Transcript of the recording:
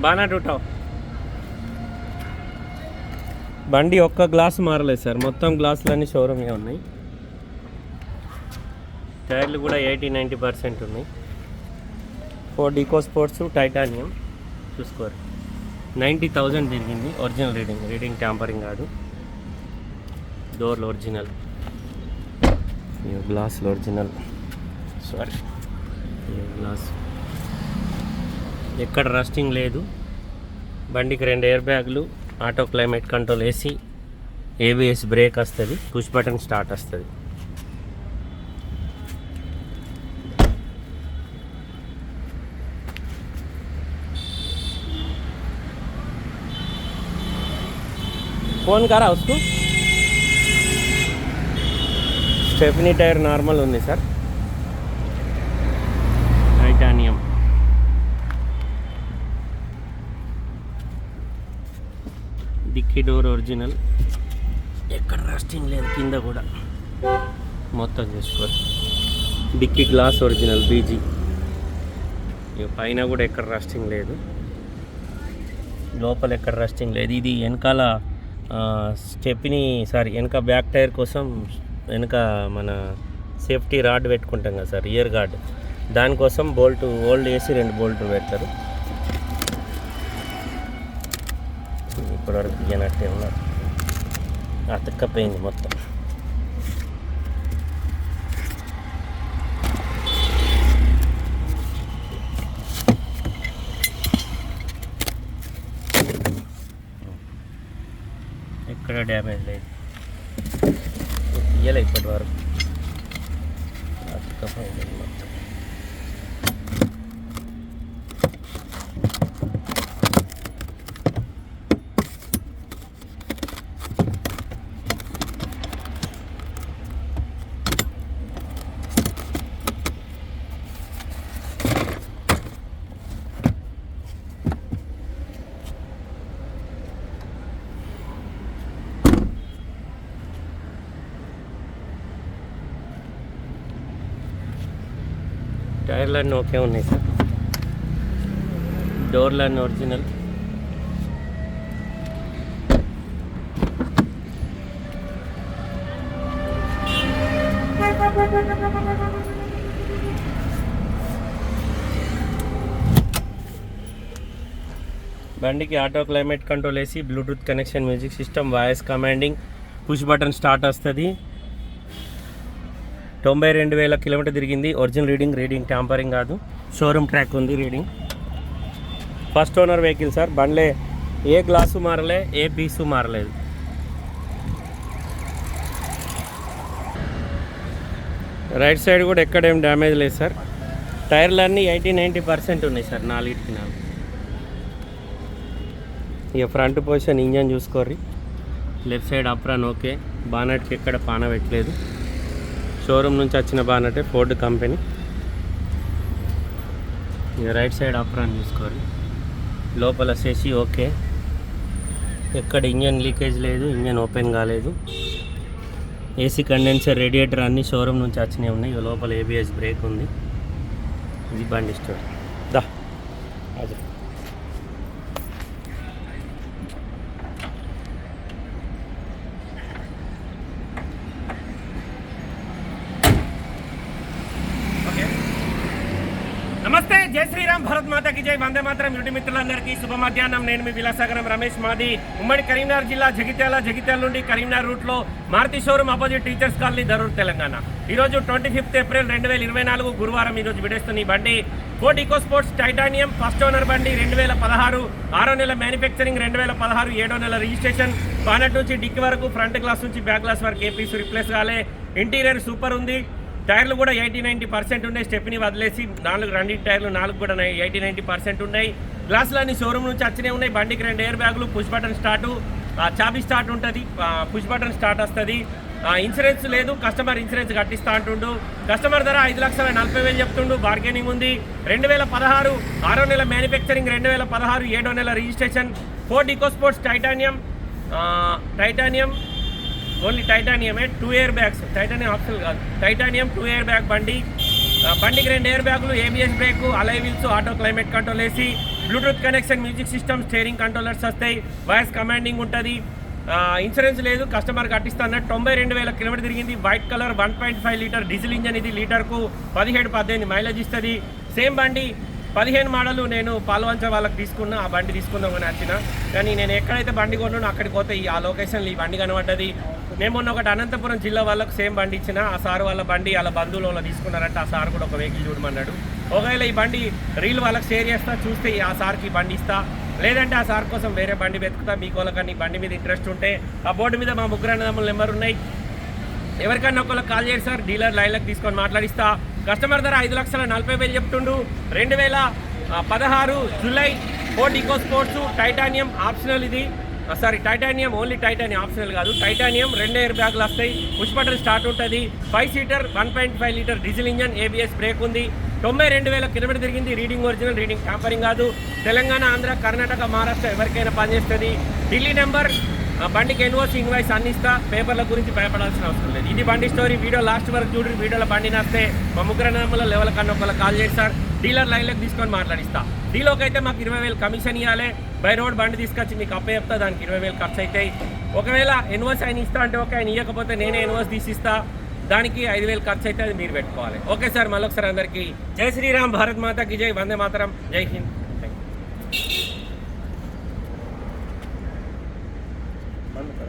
బాగా టూటావు బండి ఒక్క గ్లాస్ మారలేదు సార్. మొత్తం గ్లాసులన్నీ షోరూమే ఉన్నాయి. టైర్లు కూడా ఎయిటీ నైంటీ పర్సెంట్ ఉన్నాయి. Ford Eco sports titanium. చూసుకోరు. నైంటీ థౌజండ్ తిరిగింది. Original reading. రీడింగ్ ట్యాంపరింగ్ కాదు. డోర్లు ఒరిజినల్. గ్లాసులు ఒరిజినల్. సారీ గ్లాస్ ఎక్కడ రస్టింగ్ లేదు. బండికి రెండు ఎయిర్ బ్యాగులు auto climate control AC ABS brake వస్తుంది పుష్ బటన్ స్టార్ట్ వస్తుంది. ఫోన్ కారా వస్తు స్టెఫినీ టైర్ నార్మల్ ఉంది సార్. Dicky door original. ఎక్కడ రాస్టింగ్ లేదు కింద కూడా. మొత్తం చేసుకోరు డిక్కీ గ్లాస్ ఒరిజినల్ బీజీ. ఇక పైన కూడా ఎక్కడ రాస్టింగ్ లేదు. లోపల ఎక్కడ రస్టింగ్ లేదు. ఇది వెనకాల స్టెప్ని సారీ వెనక బ్యాక్ టైర్ కోసం వెనక మన సేఫ్టీ రాడ్ పెట్టుకుంటాం కదా సార్ ఇయర్ గార్డ్. దానికోసం బోల్ట్ ఓల్డ్ వేసి రెండు బోల్ట్లు పెడతారు. ఇప్పటివరకు ఇయ్యనట్టే ఉన్నారు అతక్కపోయింది మొత్తం ఎక్కడ డ్యామేజ్ లేదు ఇయ్యలే ఇప్పటి వరకు అతక్కపోయింది మొత్తం టైర్లన్నీ ఓకే ఉన్నాయి సార్ డోర్లన్నీ ఒరిజినల్ బండికి ఆటో క్లైమేట్ కంట్రోల్ వేసి Bluetooth connection music system voice commanding push button start వస్తుంది. తొంభై రెండు వేల కిలోమీటర్ తిరిగింది. ఒరిజినల్ రీడింగ్ రీడింగ్ ట్యాంపరింగ్ కాదు. షోరూమ్ ట్రాక్ ఉంది reading first owner vehicle sir బండ్లే ఏ గ్లాసు మారలే ఏ పీసు మారలేదు. రైట్ సైడ్ కూడా ఎక్కడ ఏం డ్యామేజ్ లేదు సార్ టైర్లు అన్నీ ఎయిటీ నైంటీ పర్సెంట్ ఉన్నాయి సార్ నాలుగిటికి నాలుగు ఇక ఫ్రంట్ పొజిషన్ ఇంజన్ చూసుకోర్రి. లెఫ్ట్ సైడ్ అప్రాన్ ఓకే బానట్కి ఎక్కడ పాన పెట్టలేదు. షోరూమ్ నుంచి వచ్చిన బానటే ఫోర్డ్ కంపెనీ. ఇక రైట్ సైడ్ అప్రాన్ చూసుకోరు. లోపల సేసి ఓకే. ఎక్కడ ఇంజన్ లీకేజ్ లేదు ఇంజన్ ఓపెన్ కాలేదు. ఏసీ కండెన్సర్ రేడియేటర్ అన్ని షోరూమ్ నుంచి వచ్చినాయి ఉన్నాయి. ఇక లోపల ఏబిఎస్ బ్రేక్ ఉంది. ఇది బండి స్టోర్. దా. అదే జై శ్రీరామ్ భరత్ మాతకి జై. వందే మాత్రం యుటి మిత్రులందరికీ శుభ మధ్యాహ్నం నేను మీ విలాసాగరం రమేష్ మాది. ఉమ్మడి కరీంనగర్ జిల్లా జగిత్యాల జగిత్యాల నుండి కరీంనగర్ రూట్లో Maruti showroom opposite teachers colony Darur Telangana. ఈ రోజు ట్వంటీ ఫిఫ్త్ ఏప్రిల్ రెండు వేల ఇరవై నాలుగు గురువారం ఈ రోజు విడేస్తున్న ఈ బండి. Ford Eco sports titanium first owner బండి రెండు వేల పదహారు ఆరో నెల మ్యానుఫ్యాక్చరింగ్ రెండు వేల పదహారు ఏడో నెల రిజిస్ట్రేషన్. బానట్ నుంచి డిక్కి వరకు ఫ్రంట్ గ్లాస్ నుంచి బ్యాక్ గ్లాస్ వరకు ఏపీస్ రిప్లేస్ కాలే. ఇంటీరియర్ సూపర్ ఉంది. టైర్లు కూడా ఎయిటీ నైంటీ పర్సెంట్ ఉన్నాయి. స్టెప్ని వదిలేసి నాలుగు రెండింటి టైర్లు నాలుగు కూడా ఎయిటీ నైంటీ పర్సెంట్ ఉన్నాయి. గ్లాసులన్నీ షోరూమ్ నుంచి వచ్చినే ఉన్నాయి. బండికి రెండు ఎయిర్ బ్యాగులు పుష్ బటన్ స్టార్ట్ చాబీ స్టార్ట్ ఉంటుంది. పుష్ బటన్ స్టార్ట్ వస్తుంది. ఇన్సూరెన్స్ లేదు. కస్టమర్ ఇన్సూరెన్స్ కట్టిస్తా అంటుండు. కస్టమర్ ధర ఐదు లక్షల నలభై వేలు చెప్తుండు. బార్గెనింగ్ ఉంది. రెండు వేల పదహారు ఆరో నెల మ్యానుఫ్యాక్చరింగ్ రెండు వేల పదహారు ఏడో నెల registration Ford EcoSports titanium titanium only టైటానియమే two air bags titanium option కాదు. టైటానియం టూ ఇయర్ బ్యాగ్ బండి. బండికి రెండు ఎయిర్ బ్యాగులు ABS brake alloy wheels auto climate control వేసి Bluetooth connection music system steering controllers వస్తాయి. వాయిస్ కమాండింగ్ ఉంటుంది. Insurance లేదు customer కట్టిస్తా తొంభై రెండు వేల కిలోమీటర్ తిరిగింది. White colour one point five litre diesel engine ఇది లీటర్కు పదిహేడు పద్దెనిమిది మైలేజ్ ఇస్తుంది. సేమ్ బండి పదిహేను మోడలు నేను పాల్వంచ వాళ్ళకి తీసుకున్నా. ఆ బండి తీసుకుందామని వచ్చిన కానీ నేను ఎక్కడైతే బండి కొన్నానో అక్కడికి పోతే ఈ ఆ లొకేషన్లో ఈ బండి కనబడ్డది. మేము మొన్న ఒకటి అనంతపురం జిల్లా వాళ్ళకు సేమ్ బండి ఇచ్చిన ఆ సార్ వాళ్ళ బండి వాళ్ళ బంధువులు వాళ్ళు తీసుకున్నారంటే ఆ సార్ కూడా ఒక వెహికల్ చూడమన్నాడు. ఒకవేళ ఈ బండి రీల్ వాళ్ళకి షేర్ చేస్తా చూస్తే ఆ సార్కి బండి ఇస్తా. లేదంటే ఆ సార్ కోసం వేరే బండి వెతుకుతా మీకు వాళ్ళకని బండి మీద ఇంట్రెస్ట్ ఉంటే ఆ బోర్డు మీద మా ముగ్గురు అన్నదమ్ముల నెంబర్ ఉన్నాయి. ఎవరికన్నా ఒకళ్ళకి కాల్ చేసి సార్ డీలర్ లైన్లకు తీసుకొని మాట్లాడిస్తా. కస్టమర్ ధర ఐదు లక్షల నలభై వేలు చెప్తుండు. రెండు వేల పదహారు July Ford Eco sports titanium optional ఇది. Sorry titanium only titanium optional కాదు. టైటానియం రెండు ఎయిర్ బ్యాగులు వస్తాయి. పుష్ బటన్ స్టార్ట్ ఉంటుంది. Five seater one point five litre diesel engine ABS brake ఉంది. తొంభై రెండు వేల కిలోమీటర్ తిరిగింది రీడింగ్ ఒరిజినల్ రీడింగ్ ట్యాంపరింగ్ కాదు. తెలంగాణ ఆంధ్ర కర్ణాటక మహారాష్ట్ర ఎవరికైనా పనిచేస్తుంది. ఢిల్లీ నెంబర్ బండికి ఎన్ఓసి ఇన్వాయిస్ అందిస్తా. పేపర్ల గురించి భయపడాల్సిన అవసరం లేదు. ఇది బండి స్టోరీ వీడియో లాస్ట్ వరకు చూడండి వీడియోలో బండి నస్తే. మా ముగ్గురు నెంబర్ల లెవెల్ కన్నా ఒకళ్ళు కాల్ చేస్తారు డీలర్ లైన్లోకి తీసుకొని మాట్లాడిస్తా. డీలోకి అయితే మాకు ఇరవై వేలు కమిషన్ ఇవ్వాలి బై రోడ్ బండి తీసుకొచ్చి మీకు అప్పే చెప్తా దానికి ఇరవై వేలు ఖర్చు అవుతాయి ఒకవేళ ఎన్వర్స్ ఆయన ఇస్తా అంటే ఓకే ఆయన ఇవ్వకపోతే నేనే ఎన్వర్స్ తీసిస్తా. దానికి ఐదు వేలు ఖర్చు అయితే అది మీరు పెట్టుకోవాలి. ఓకే సార్ మళ్ళొకసారి అందరికీ. జై శ్రీరామ్ భారత్ మాతాకి జై వందే మాతరం. జై హింద్.